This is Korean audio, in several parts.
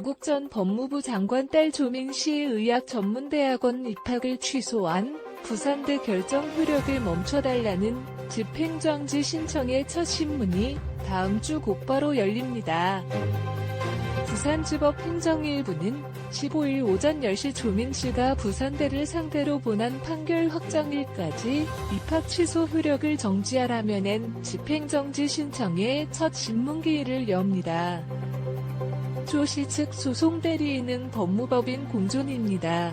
조국 전 법무부 장관 딸 조민 씨의 의학 전문대학원 입학을 취소한 부산대 결정 효력을 멈춰달라는 집행정지 신청의 첫 신문이 다음 주 곧바로 열립니다. 부산지법 행정일부는 15일 오전 10시 조민 씨가 부산대를 상대로 본안 판결 확정일까지 입학 취소 효력을 정지하라며 낸 집행정지 신청의 첫 신문기일을 엽니다. 조씨 측 소송 대리인은 법무법인 공존입니다.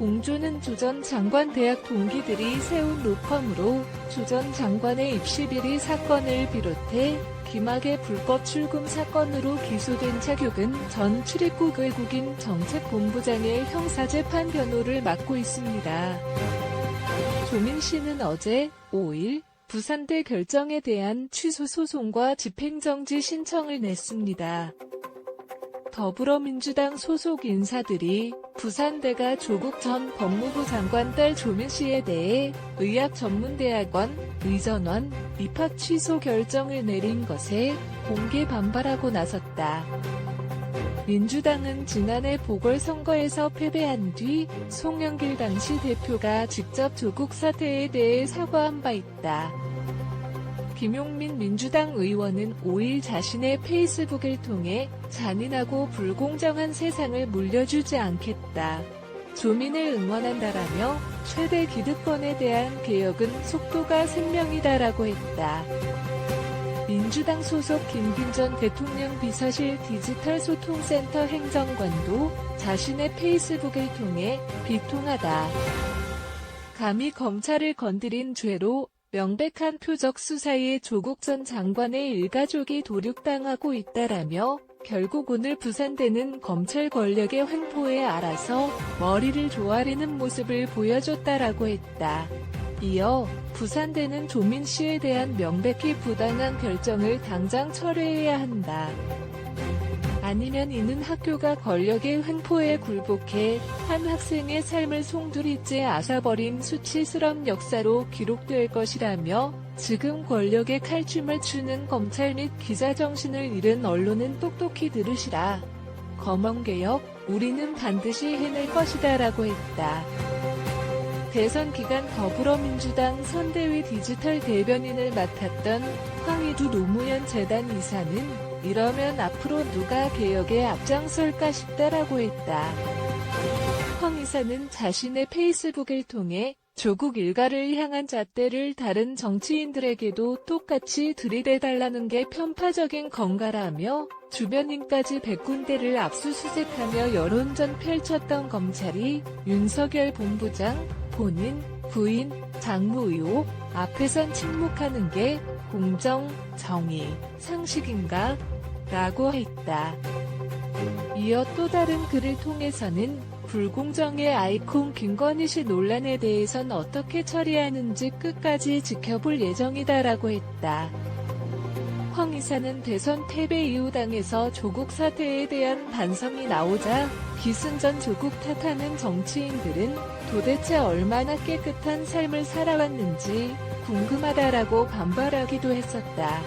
공존은 조 전 장관 대학 동기들이 세운 로펌으로 조 전 장관의 입시 비리 사건을 비롯해 김학의 불법 출금 사건으로 기소된 차교근 전 출입국 외국인 정책본부장의 형사재판 변호를 맡고 있습니다. 조민 씨는 어제 5일 부산대 결정에 대한 취소 소송과 집행정지 신청을 냈습니다. 더불어민주당 소속 인사들이 부산대가 조국 전 법무부 장관 딸 조민 씨에 대해 의학전문대학원 의전원 입학 취소 결정을 내린 것에 공개 반발하고 나섰다. 민주당은 지난해 보궐선거에서 패배한 뒤 송영길 당시 대표가 직접 조국 사태에 대해 사과한 바 있다. 김용민 민주당 의원은 5일 자신의 페이스북을 통해 잔인하고 불공정한 세상을 물려주지 않겠다. 조민을 응원한다라며 최대 기득권에 대한 개혁은 속도가 생명이다라고 했다. 민주당 소속 김균 전 대통령 비서실 디지털 소통센터 행정관도 자신의 페이스북을 통해 비통하다. 감히 검찰을 건드린 죄로 명백한 표적 수사에 조국 전 장관의 일가족이 도륙당하고 있다라며 결국 오늘 부산대는 검찰 권력의 횡포에 알아서 머리를 조아리는 모습을 보여줬다라고 했다. 이어 부산대는 조민 씨에 대한 명백히 부당한 결정을 당장 철회해야 한다. 아니면 이는 학교가 권력의 횡포에 굴복해 한 학생의 삶을 송두리째 앗아버린 수치스런 역사로 기록될 것이라며 지금 권력의 칼춤을 추는 검찰 및 기자 정신을 잃은 언론은 똑똑히 들으시라. 검언개혁, 우리는 반드시 해낼 것이다 라고 했다. 대선 기간 더불어민주당 선대위 디지털 대변인을 맡았던 황희두 노무현 재단 이사는 이러면 앞으로 누가 개혁에 앞장설까 싶다라고 했다. 황 이사는 자신의 페이스북을 통해 조국 일가를 향한 잣대를 다른 정치인들에게도 똑같이 들이대달라는 게 편파적인 건가라며 주변인까지 100군데를 압수수색하며 여론전 펼쳤던 검찰이 윤석열 본부장, 본인, 부인, 장모 의혹 앞에선 침묵하는 게 공정, 정의, 상식인가? 라고 했다. 이어 또 다른 글을 통해서는 불공정의 아이콘 김건희 씨 논란에 대해선 어떻게 처리하는지 끝까지 지켜볼 예정이다라고 했다. 황 이사는 대선 패배 이후 당에서 조국 사태에 대한 반성이 나오자 기승전 조국 탓하는 정치인들은 도대체 얼마나 깨끗한 삶을 살아왔는지 궁금하다라고 반발하기도 했었다.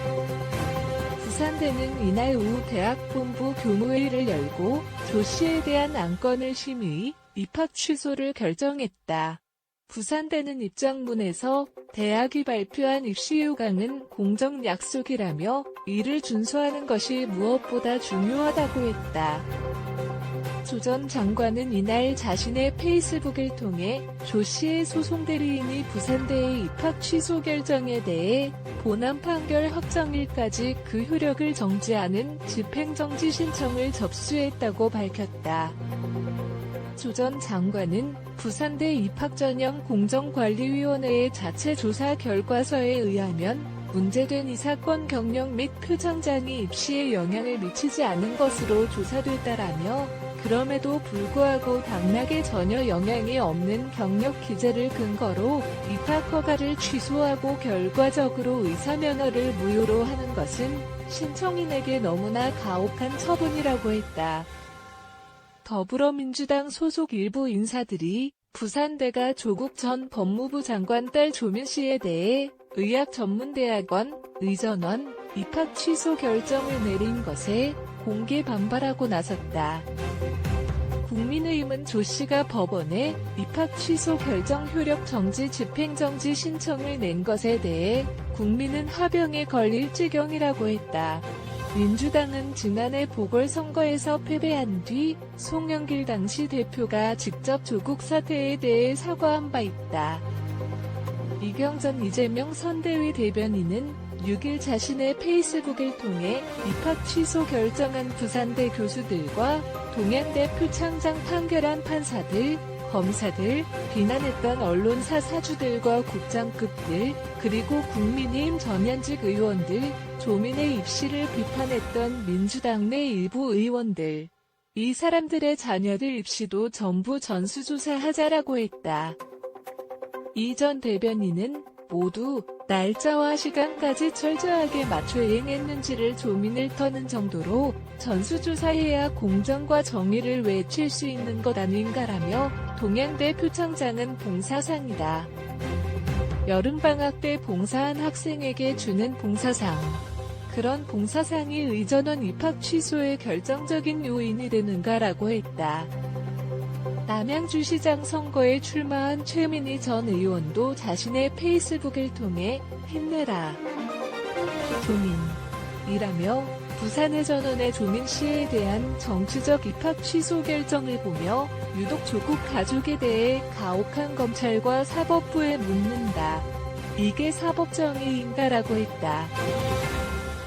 부산대는 이날 오후 대학본부 교무회의를 열고 조 씨에 대한 안건을 심의, 입학 취소를 결정했다. 부산대는 입장문에서 대학이 발표한 입시 요강은 공정 약속이라며 이를 준수하는 것이 무엇보다 중요하다고 했다. 조 전 장관은 이날 자신의 페이스북을 통해 조 씨의 소송 대리인이 부산대의 입학 취소 결정에 대해 본안 판결 확정일까지 그 효력을 정지하는 집행정지 신청을 접수했다고 밝혔다. 조 전 장관은 부산대 입학 전형 공정관리위원회의 자체 조사 결과서에 의하면 문제된 이 사건 경력 및 표창장이 입시에 영향을 미치지 않은 것으로 조사됐다라며 그럼에도 불구하고 당락에 전혀 영향이 없는 경력 기재를 근거로 입학 허가를 취소하고 결과적으로 의사면허를 무효로 하는 것은 신청인에게 너무나 가혹한 처분이라고 했다. 더불어민주당 소속 일부 인사들이 부산대가 조국 전 법무부 장관 딸 조민 씨에 대해 의학전문대학원 의전원 입학 취소 결정을 내린 것에 공개 반발하고 나섰다. 국민의힘은 조 씨가 법원에 입학 취소 결정 효력 정지 집행정지 신청을 낸 것에 대해 국민은 화병에 걸릴 지경이라고 했다. 민주당은 지난해 보궐선거에서 패배한 뒤 송영길 당시 대표가 직접 조국 사태에 대해 사과한 바 있다. 이경전 이재명 선대위 대변인은 6일 자신의 페이스북을 통해 입학 취소 결정한 부산대 교수들과 동양대 표창장 판결한 판사들, 검사들, 비난했던 언론사 사주들과 국장급들, 그리고 국민의힘 전현직 의원들, 조민의 입시를 비판했던 민주당 내 일부 의원들. 이 사람들의 자녀들 입시도 전부 전수조사하자라고 했다. 이 전 대변인은 모두 날짜와 시간까지 철저하게 맞춰 이행했는지를 조민을 터는 정도로 전수조사해야 공정과 정의를 외칠 수 있는 것 아닌가라며 동양대 표창장은 봉사상이다. 여름방학 때 봉사한 학생에게 주는 봉사상. 그런 봉사상이 의전원 입학 취소의 결정적인 요인이 되는가라고 했다. 남양주시장 선거에 출마한 최민희 전 의원도 자신의 페이스북을 통해 힘내라. 조민이라며 부산의 전원의 조민 씨에 대한 정치적 입학 취소 결정을 보며 유독 조국 가족에 대해 가혹한 검찰과 사법부에 묻는다. 이게 사법정의인가라고 했다.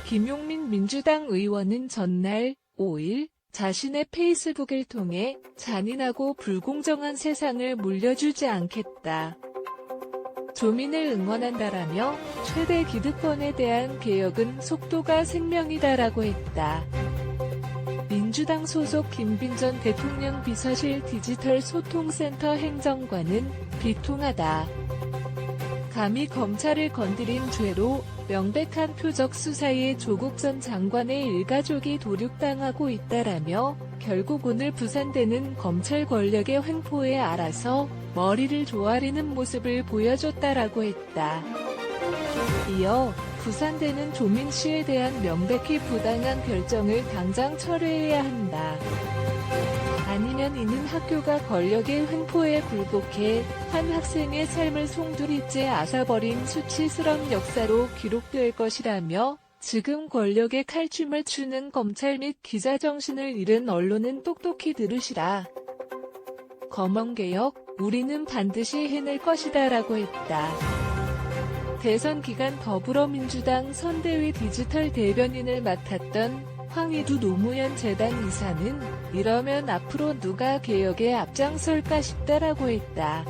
김용민 민주당 의원은 전날 5일 자신의 페이스북을 통해 잔인하고 불공정한 세상을 물려주지 않겠다. 조민을 응원한다라며 최대 기득권에 대한 개혁은 속도가 생명이다라고 했다. 민주당 소속 김빈 전 대통령 비서실 디지털 소통센터 행정관은 비통하다. 감히 검찰을 건드린 죄로 명백한 표적 수사에 조국 전 장관의 일가족이 도륙당하고 있다라며 결국 오늘 부산대는 검찰 권력의 횡포에 알아서 머리를 조아리는 모습을 보여줬다라고 했다. 이어 부산대는 조민 씨에 대한 명백히 부당한 결정을 당장 철회해야 한다. 아니면 이는 학교가 권력의 횡포에 굴복해 한 학생의 삶을 송두리째 앗아버린 수치스러운 역사로 기록될 것이라며 지금 권력의 칼춤을 추는 검찰 및 기자 정신을 잃은 언론은 똑똑히 들으시라. 검언개혁, 우리는 반드시 해낼 것이다 라고 했다. 대선 기간 더불어민주당 선대위 디지털 대변인을 맡았던 황희두 노무현 재단 이사는 이러면 앞으로 누가 개혁에 앞장설까 싶다라고 했다.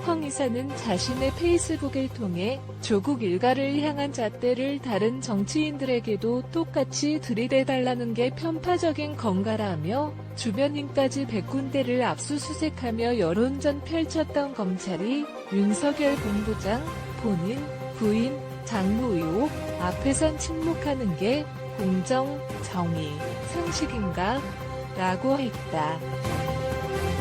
황 이사는 자신의 페이스북을 통해 조국 일가를 향한 잣대를 다른 정치인들에게도 똑같이 들이대달라는 게 편파적인 건가라며 주변인까지 100군데를 압수수색하며 여론전 펼쳤던 검찰이 윤석열 본부장, 본인, 부인, 의혹 앞에선 침묵하는 게 공정, 정의, 상식인가? 라고 했다.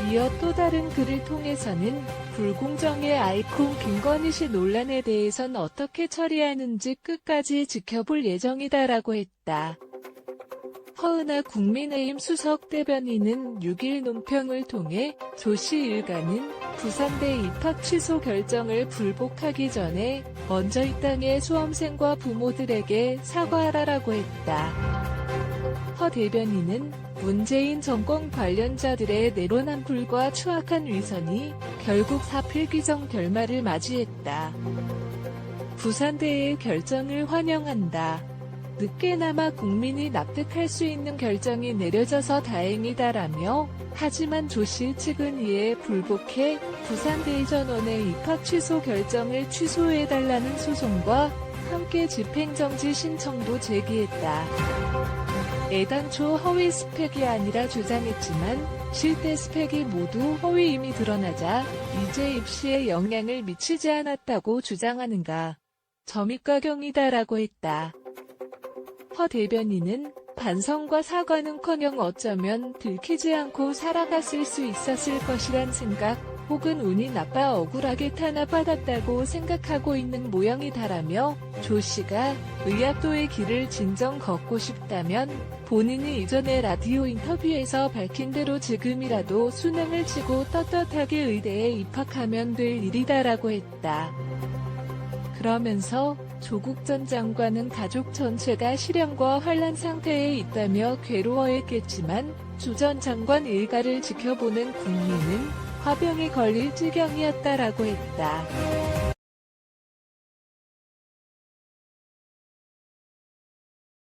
이어 또 다른 글을 통해서는 불공정의 아이콘 김건희 씨 논란에 대해선 어떻게 처리하는지 끝까지 지켜볼 예정이다라고 했다. 허은하 국민의힘 수석 대변인은 6일 논평을 통해 조씨 일가는 부산대 입학 취소 결정을 불복하기 전에 먼저 이 땅의 수험생과 부모들에게 사과하라라고 했다. 허 대변인은 문재인 정권 관련자들의 내로남불과 추악한 위선이 결국 사필귀정 결말을 맞이했다. 부산대의 결정을 환영한다. 늦게나마 국민이 납득할 수 있는 결정이 내려져서 다행이다라며 하지만 조씨 측은 이에 불복해 부산대전원의 입학 취소 결정을 취소해달라는 소송과 함께 집행정지 신청도 제기했다. 애당초 허위 스펙이 아니라 주장했지만 실제 스펙이 모두 허위임이 드러나자 이제 입시에 영향을 미치지 않았다고 주장하는가. 점입가경이다라고 했다. 허 대변인은 반성과 사과는커녕 어쩌면 들키지 않고 살아갔을 수 있었을 것이란 생각 혹은 운이 나빠 억울하게 탄압받았다고 생각하고 있는 모양이다라며 조 씨가 의학도의 길을 진정 걷고 싶다면 본인이 이전에 라디오 인터뷰에서 밝힌 대로 지금이라도 수능을 치고 떳떳하게 의대에 입학하면 될 일이다라고 했다. 그러면서 조국 전 장관은 가족 전체가 실형과 환란 상태에 있다며 괴로워했겠지만 조 전 장관 일가를 지켜보는 국민은 화병에 걸릴 지경이었다라고 했다.